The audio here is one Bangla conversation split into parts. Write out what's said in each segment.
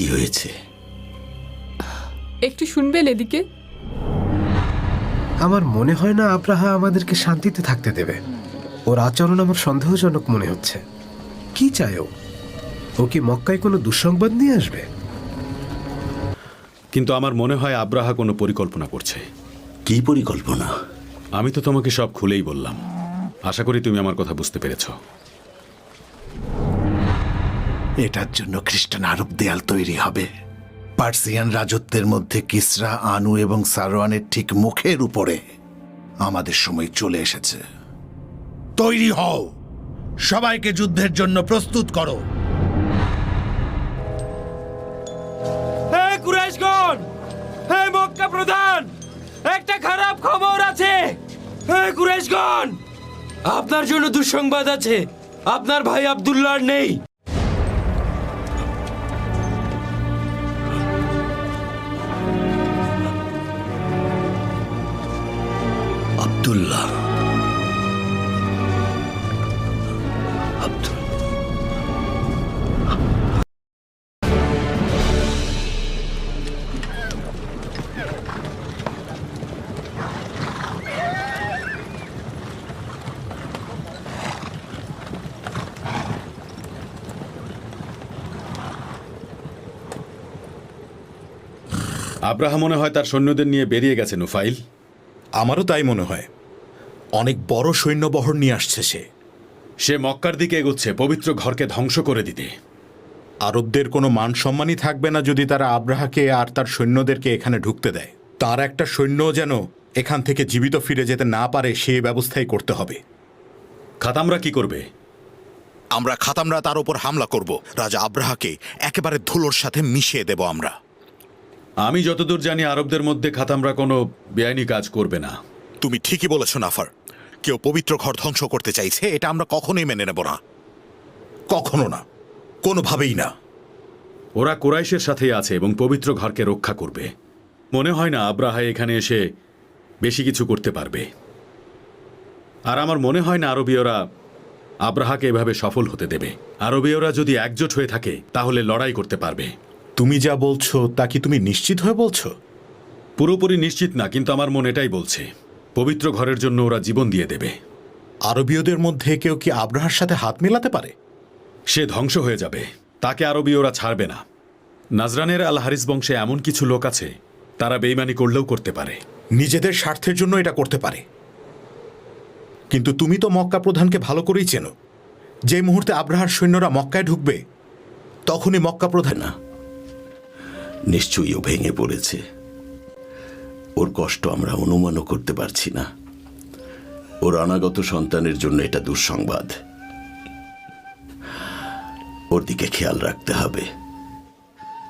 কি হয়েছে? একটু শুনবেন এদিকে। আমার মনে হয় না আব্রাহা আমাদেরকে শান্তিতে থাকতে দেবে। ওর আচরণ আমার সন্দেহজনক মনে হচ্ছে। কি চায় ও? ও কি মক্কায় কোনো দুঃসংবাদ নিয়ে আসবে? কিন্তু আমার মনে হয় আব্রাহা কোনো পরিকল্পনা করছে। কি পরিকল্পনা? আমি তো তোমাকে সব খুলেই বললাম। আশা করি তুমি আমার কথা বুঝতে পেরেছ। এটার জন্য খ্রিস্টান আরব দেয়াল তৈরি হবে। পার্সিয়ান রাজত্বের মধ্যে কিসরা, আনু এবং সারোয়ানের ঠিক মুখের উপরে আমাদের সময় চলে এসেছে। তৈরি হও! সবাইকে যুদ্ধের জন্য প্রস্তুত করো। প্রধান! একটা খারাপ খবর আছে! আপনার জন্য দুঃসংবাদ আছে। আপনার ভাই আব্দুল্লাহ নেই। আব্দুল্লাহ। আব্দুল। আব্রাহা মনে হয় তার সৈন্যদের নিয়ে বেরিয়ে গেছে নুফাইল আমারও তাই মনে হয়। অনেক বড় সৈন্যবহর নিয়ে আসছে সে। সে মক্কার দিকে এগোচ্ছে পবিত্র ঘরকে ধ্বংস করে দিতে। আরবদের কোনো মান সম্মানই থাকবে না যদি তারা আব্রাহাকে আর তার সৈন্যদেরকে এখানে ঢুকতে দেয়। তার একটা সৈন্য যেন এখান থেকে জীবিত ফিরে যেতে না পারে সে ব্যবস্থাই করতে হবে। খাতামরা কি করবে? আমরা খাতামরা তার উপর হামলা করব। রাজা আব্রাহাকে একেবারে ধুলোর সাথে মিশিয়ে দেব আমরা। আমি যতদূর জানি আরবদের মধ্যে খাতামরা কোনো বেআইনি কাজ করবে না। তুমি ঠিকই বলেছ নাফার। কেউ পবিত্র ঘর ধ্বংস করতে চাইছে এটা আমরা কখনোই মেনে নেব না। কখনো না। কোনোভাবেই না। ওরা কোরাইশের সাথেই আছে এবং পবিত্র ঘরকে রক্ষা করবে। মনে হয় না আব্রাহা এখানে এসে বেশি কিছু করতে পারবে। আর আমার মনে হয় না আরবীয়রা আব্রাহাকে এভাবে সফল হতে দেবে। আরবীয়রা যদি একজোট হয়ে থাকে তাহলে লড়াই করতে পারবে। তুমি যা বলছো তা কি তুমি নিশ্চিত হয়ে বলছো? পুরোপুরি নিশ্চিত না কিন্তু আমার মন এটাই বলছে। পবিত্র ঘরের জন্য ওরা জীবন দিয়ে দেবে। আরবীয়দের মধ্যে কেউ কি আব্রাহার সাথে হাত মেলাতে পারে? সে ধ্বংস হয়ে যাবে। তাকে আরবীয়রা ছাড়বে না। নাজরানের আল হারিস বংশে এমন কিছু লোক আছে তারা বেইমানি করলেও করতে পারে। নিজেদের স্বার্থের জন্য এটা করতে পারে। কিন্তু তুমি তো মক্কা প্রধানকে ভালো করেই চেনো। যে মুহূর্তে আব্রাহার সৈন্যরা মক্কায় ঢুকবে তখনই মক্কা প্রধান না? নিশ্চয়ই ও ভেঙে পড়েছে। ওর কষ্ট আমরা অনুমানও করতে পারছি না। ওর অনাগত সন্তানের জন্য এটা দুঃসংবাদ। ওর দিকে খেয়াল রাখতে হবে।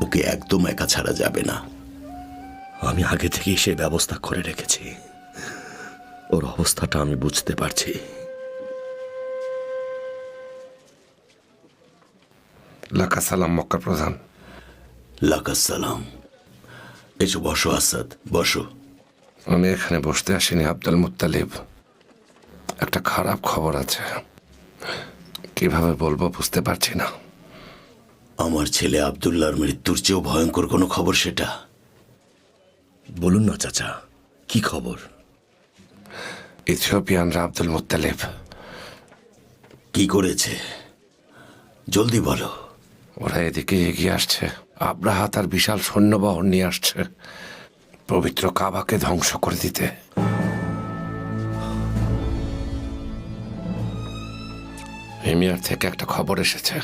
ওকে একদম একা ছাড়া যাবে না। আমি আগে থেকেই সে ব্যবস্থা করে রেখেছি। ওর অবস্থাটা আমি বুঝতে পারছি। লাকা সালাম মক্কা প্রধান। লাকাসালাম এসো বসো আসাদ বসো। আমি এখানে বসতে আসিনি আব্দুল মুত্তালিব। একটা খারাপ খবর আছে। কীভাবে বলব বুঝতে পারছি না। আমার ছেলে আবদুল্লাহর মৃত্যুর চেয়েও ভয়ঙ্কর কোনো খবর সেটা? বলুন না চাচা কি খবর? ইথিওপিয়ানরা আব্দুল মুত্তালিব। কি করেছে? জলদি বলো। ওরা এদিকে এগিয়ে আসছে। আব্রাহা তার বিশাল সৈন্যবহর নিয়ে আসছে। পবিত্র কাবাকে ধ্বংস করে দিতে। হিমিয়ার থেকে একটা খবর এসেছে।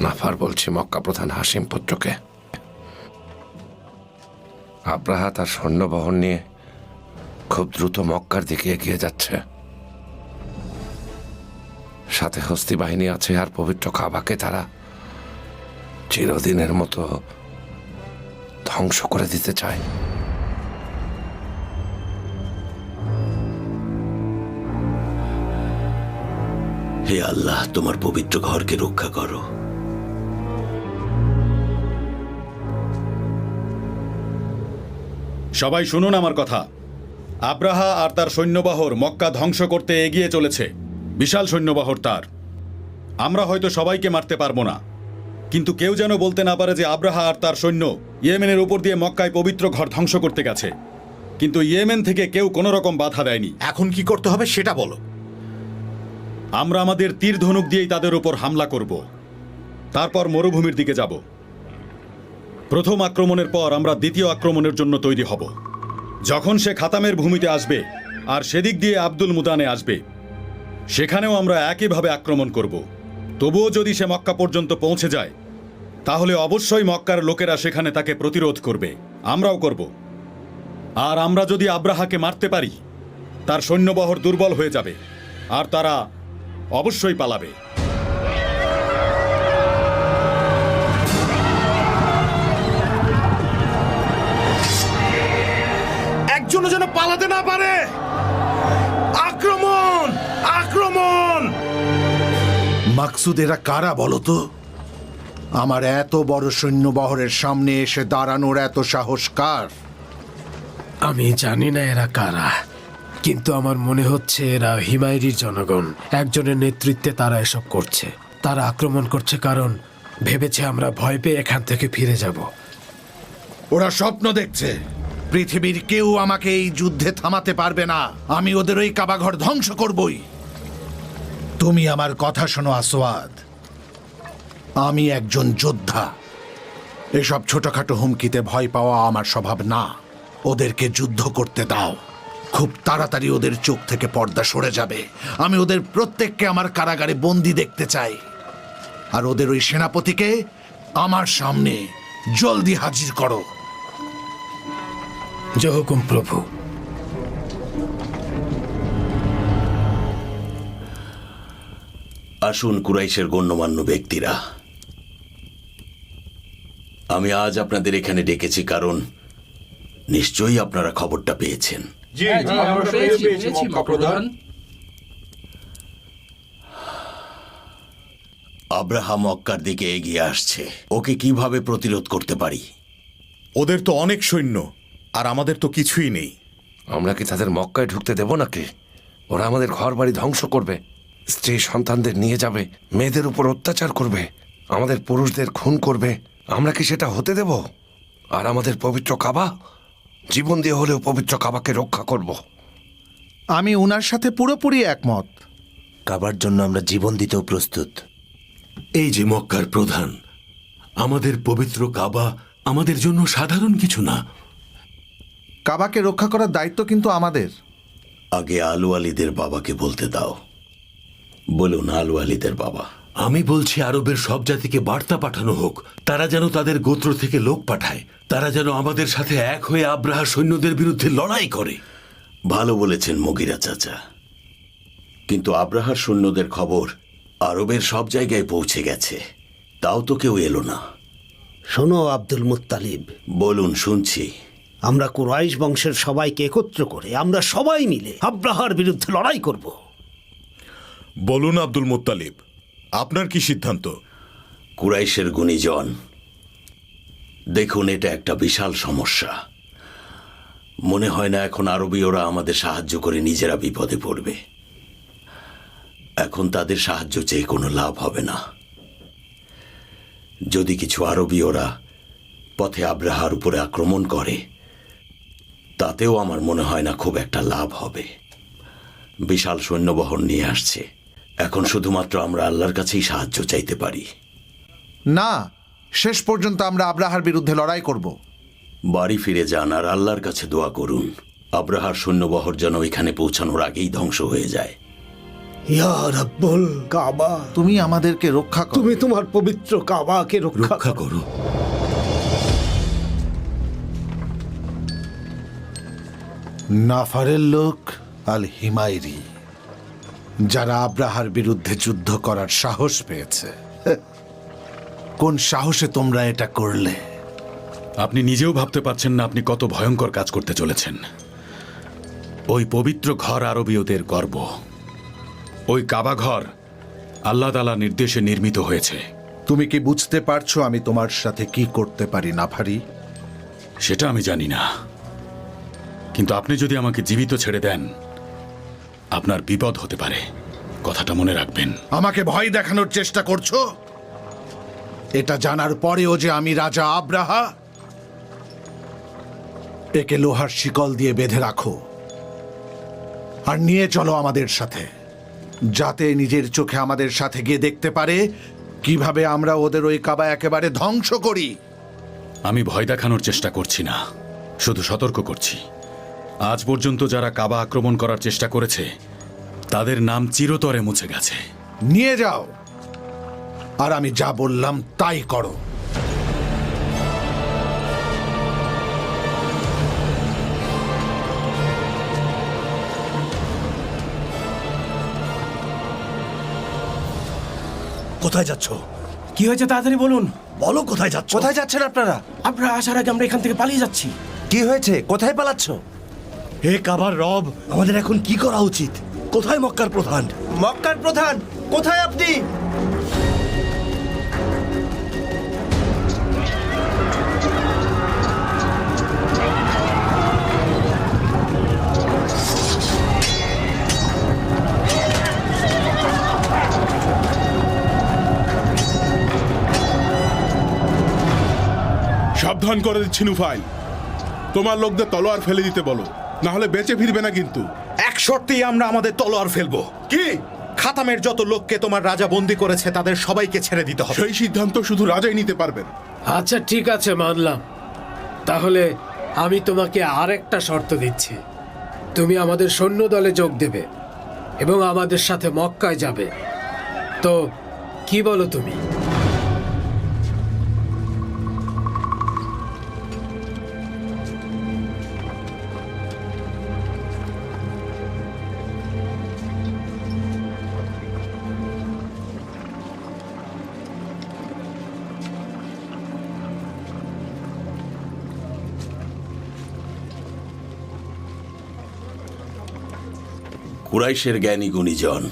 নাফার বলছি, মক্কা প্রধান হাসিম পুত্রকে। আব্রাহা তার সৈন্যবহর নিয়ে খুব দ্রুত মক্কার দিকে এগিয়ে যাচ্ছে। সাথে হস্তি বাহিনী আছে আর পবিত্র কাবাকে তারা চিরদিনের মতো ধ্বংস করে দিতে চায় হে আল্লাহ তোমার পবিত্র ঘরকে রক্ষা করো। সবাই শুনুন আমার কথা। আব্রাহা আর তার সৈন্যবাহর মক্কা ধ্বংস করতে এগিয়ে চলেছে। বিশাল সৈন্যবাহর তার। আমরা হয়তো সবাইকে মারতে পারব না। কিন্তু কেউ যেন বলতে না পারে যে আব্রাহা আর তার সৈন্য ইয়েমেনের উপর দিয়ে মক্কায় পবিত্র ঘর ধ্বংস করতে গেছে। কিন্তু ইয়েমেন থেকে কেউ কোনো রকম বাধা দেয়নি। এখন কি করতে হবে সেটা বলো। আমরা আমাদের তীর ধনুক দিয়েই তাদের উপর হামলা করব। তারপর মরুভূমির দিকে যাব। প্রথম আক্রমণের পর আমরা দ্বিতীয় আক্রমণের জন্য তৈরি হব। যখন সে খাতামের ভূমিতে আসবে আর সেদিক দিয়ে আব্দুল মুদানে আসবে সেখানেও আমরা একইভাবে আক্রমণ করব। তবুও যদি সে মক্কা পর্যন্ত পৌঁছে যায়, তাহলে অবশ্যই মক্কার লোকেরা সেখানে তাকে প্রতিরোধ করবে। আমরাও করব। আর আমরা যদি আব্রাহাকে মারতে পারি, তার সৈন্যবহর দুর্বল হয়ে যাবে, আর তারা অবশ্যই পালাবে। একজনও যেন পালাতে না পারে! আক্রমণ! আক্রমণ! মাকসুদ এরা কারা বলো তো? আমার এত বড় সৈন্যবহরের সামনে এসে দাঁড়ানোর এত সাহস কার? আমি জানি না এরা কারা কিন্তু আমার মনে হচ্ছে এরা হিমায়রির জনগণ। একজনের নেতৃত্বে তারা এসব করছে। তারা আক্রমণ করছে কারণ ভেবেছে আমরা ভয় পেয়ে এখান থেকে ফিরে যাব। ওরা স্বপ্ন দেখছে। পৃথিবীর কেউ আমাকে এই যুদ্ধে থামাতে পারবে না। আমি ওদের ওই কাবাঘর ধ্বংস করবই। তুমি আমার কথা শোনো আসোয়াদ আমি একজন যোদ্ধা। এসব ছোটখাটো হুমকিতে ভয় পাওয়া আমার স্বভাব না। ওদেরকে যুদ্ধ করতে দাও। খুব তাড়াতাড়ি ওদের চোখ থেকে পর্দা সরে যাবে। আমি ওদের প্রত্যেককে আমার কারাগারে বন্দি দেখতে চাই। আর ওদের ওই সেনাপতিকে আমার সামনে জলদি হাজির করো। জহুকুম প্রভু। আসুন কুরাইশের গণ্যমান্য ব্যক্তিরা। আমি আজ আপনাদের এখানে ডেকেছি কারণ নিশ্চয়ই আপনারা খবরটা পেয়েছেন। আব্রাহাম মক্কার দিকে এগিয়ে আসছে। ওকে কীভাবে প্রতিরোধ করতে পারি? ওদের তো অনেক সৈন্য আর আমাদের তো কিছুই নেই। আমরা কি তাদের মক্কায় ঢুকতে দেব নাকি? ওরা আমাদের ঘর বাড়ি ধ্বংস করবে। স্ত্রী সন্তানদের নিয়ে যাবে মেয়েদের উপর অত্যাচার করবে আমাদের পুরুষদের খুন করবে আমরা কি সেটা হতে দেব? আর আমাদের পবিত্র কাবা? জীবন দিয়ে হলেও পবিত্র কাবাকে রক্ষা করব। আমি উনার সাথে পুরোপুরি একমত। কাবার জন্য আমরা জীবন দিতেও প্রস্তুত। এই যে মক্কার প্রধান আমাদের পবিত্র কাবা আমাদের জন্য সাধারণ কিছু না। কাবাকে রক্ষা করার দায়িত্ব কিন্তু আমাদের। আগে আলু আলীদের বাবাকে বলতে দাও। বলুন আলু আলীদের বাবা। আমি বলছি আরবের সব জাতিকে বার্তা পাঠানো হোক। তারা যেন তাদের গোত্র থেকে লোক পাঠায়। তারা যেন আমাদের সাথে এক হয়ে আব্রাহা সৈন্যদের বিরুদ্ধে লড়াই করে। ভালো বলেছেন মগিরা চাচা। কিন্তু আব্রাহার সৈন্যদের খবর আরবের সব জায়গায় পৌঁছে গেছে। তাও তো কেউ এলো না। শোনো আব্দুল মুত্তালিব। বলুন শুনছি। আমরা কুরাইশ বংশের সবাইকে একত্র করে আমরা সবাই মিলে আব্রাহার বিরুদ্ধে লড়াই করব। বলুন আব্দুল মুত্তালিব, আপনার কি সিদ্ধান্ত? কুরাইশের গুণীজন, দেখুন এটা একটা বিশাল সমস্যা। মনে হয় না এখন আরবীয়রা আমাদের সাহায্য করে নিজেরা বিপদে পড়বে। এখন তাদের সাহায্য চেয়ে কোনো লাভ হবে না। যদি কিছু আরবীয়রা পথে আব্রাহার উপরে আক্রমণ করে, তাতেও আমার মনে হয় না খুব একটা লাভ হবে। বিশাল সৈন্যবহর নিয়ে আসছে। এখন শুধুমাত্র আমরা আল্লাহর কাছেই সাহায্য চাইতে পারি। না শেষ পর্যন্ত আমরা আব্রাহার বিরুদ্ধে লড়াই করব। বাড়ি ফিরে যান আর আল্লাহর কাছে দোয়া করুন। আব্রাহার সৈন্যবহর যেন এখানে পৌঁছানোর আগেই ধ্বংস হয়ে যায়। ইয়া রাব্বুল কাবা। তুমি আমাদেরকে রক্ষা করো। তুমি তোমার পবিত্র কাবাকে রক্ষা রক্ষা করো। নাফারের লোক আল হিমাইরি যারা আব্রাহার বিরুদ্ধে যুদ্ধ করার সাহস পেয়েছে। কোন সাহসে তোমরা এটা করলে? আপনি নিজেও ভাবতে পারছেন না আপনি কত ভয়ঙ্কর কাজ করতে চলেছেন। ওই পবিত্র ঘর আরবীয়দের গর্ব। ওই কাবা ঘর আল্লাহ তালা নির্দেশে নির্মিত হয়েছে। তুমি কি বুঝতে পারছ আমি তোমার সাথে কি করতে পারি নাফারি সেটা আমি জানি না। কিন্তু আপনি যদি আমাকে জীবিত ছেড়ে দেন আপনার বিপদ হতে পারে। কথাটা মনে রাখবেন। আমাকে ভয় দেখানোর চেষ্টা করছ? এটা জানার পরেও যে আমি রাজা আব্রাহা একে লোহার শিকল দিয়ে বেঁধে রাখো। আর নিয়ে চলো আমাদের সাথে যাতে নিজের চোখে আমাদের সাথে গিয়ে দেখতে পারে কীভাবে আমরা ওদের ওই কাবা একেবারে ধ্বংস করি। আমি ভয় দেখানোর চেষ্টা করছি না শুধু সতর্ক করছি। আজ পর্যন্ত যারা কাবা আক্রমণ করার চেষ্টা করেছে তাদের নাম চিরতরে মুছে গেছে। নিয়ে যাও। আর আমি যা বললাম তাই করো। কোথায় যাচ্ছ? কি হয়েছে তাড়াতাড়ি বলুন। বলো কোথায় যাচ্ছ। কোথায় যাচ্ছেন আপনারা? আপনারা আসার আগে আমরা এখান থেকে পালিয়ে যাচ্ছি। কি হয়েছে? কোথায় পালাচ্ছ? হে কাবার রব আমাদের এখন কি করা উচিত? কোথায় মক্কার প্রধান? মক্কার প্রধান কোথায় আপনি? সাবধান করে দিচ্ছি নুফাইল। তোমার লোকদের তলোয়ার ফেলে দিতে বলো। না হলে বেঁচে ফিরবে না কিন্তু। এক শর্তেই আমরা আমাদের তলোয়ার ফেলব। কি? খাতামের যত লোককে তোমার রাজা বন্দি করেছে তাদের সবাইকে ছেড়ে দিতে হবে। সেই সিদ্ধান্ত শুধু রাজাই নিতে পারবেন। আচ্ছা ঠিক আছে মানলাম। তাহলে আমি তোমাকে আরেকটা শর্ত দিচ্ছি। তুমি আমাদের সৈন্য দলে যোগ দেবে এবং আমাদের সাথে মক্কায় যাবে। তো কি বলো তুমি? কুরাইশের জ্ঞানী গুণীজন,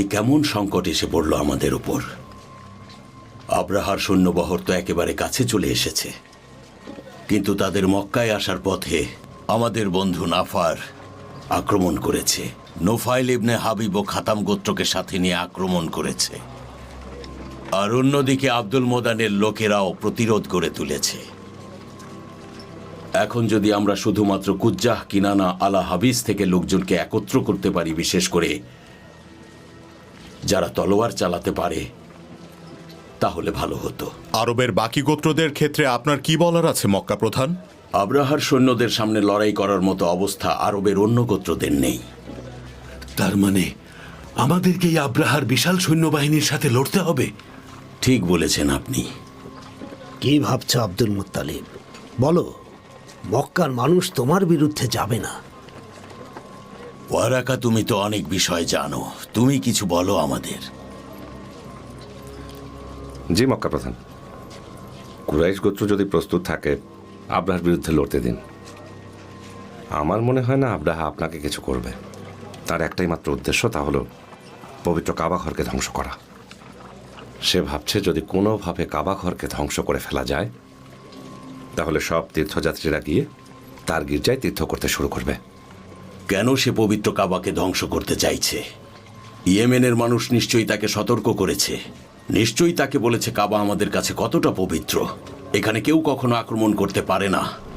এ কেমন সংকট এসে পড়ল আমাদের উপর? আব্রাহার সৈন্যবহর তো একেবারে কাছে চলে এসেছে। কিন্তু তাদের মক্কায় আসার পথে আমাদের বন্ধু নাফার আক্রমণ করেছে। নোফাইল ইবনে হাবিব ও খাতাম গোত্রকে সাথে নিয়ে আক্রমণ করেছে। আর অন্যদিকে আব্দুল মোদানের লোকেরাও প্রতিরোধ করে তুলেছে। এখন যদি আমরা শুধুমাত্র কুজ্জাহ কিনানা আলা হাবিস থেকে লোকজনকে একত্র করতে পারি বিশেষ করে যারা তলোয়ার চালাতে পারে তাহলে ভালো হতো। আরবের বাকি গোত্রদের ক্ষেত্রে আপনার কি বলার আছে মক্কা প্রধান? আব্রাহার সৈন্যদের সামনে লড়াই করার মতো অবস্থা আরবের অন্য গোত্রদের নেই। তার মানে আমাদেরকে এই আব্রাহার বিশাল সৈন্যবাহিনীর সাথে লড়তে হবে? ঠিক বলেছেন আপনি। কি ভাবছ আব্দুল মুত্তালিব? বলো। মক্কার মানুষ তোমার বিরুদ্ধে যাবে না। ওয়ারাকা তুমি তো অনেক বিষয় জানো। তুমি কিছু বলো আমাদের। জি মক্কা প্রধান। কুরাইশ গোত্র যদি প্রস্তুত থাকে আব্রাহার বিরুদ্ধে লড়তে দিন। আমার মনে হয় না আব্রাহা আপনাকে কিছু করবে। তার একটাই মাত্র উদ্দেশ্য তা হলো পবিত্র কাবা ঘরকে ধ্বংস করা। সে ভাবছে যদি কোনোভাবে কাবা ঘরকে ধ্বংস করে ফেলা যায় তাহলে সব তীর্থযাত্রীরা গিয়ে তার গির্জায় তীর্থ করতে শুরু করবে। কেন সে পবিত্র কাবাকে ধ্বংস করতে চাইছে? ইয়েমেনের মানুষ নিশ্চয়ই তাকে সতর্ক করেছে। নিশ্চয়ই তাকে বলেছে, কাবা আমাদের কাছে কতটা পবিত্র। এখানে কেউ কখনো আক্রমণ করতে পারে না।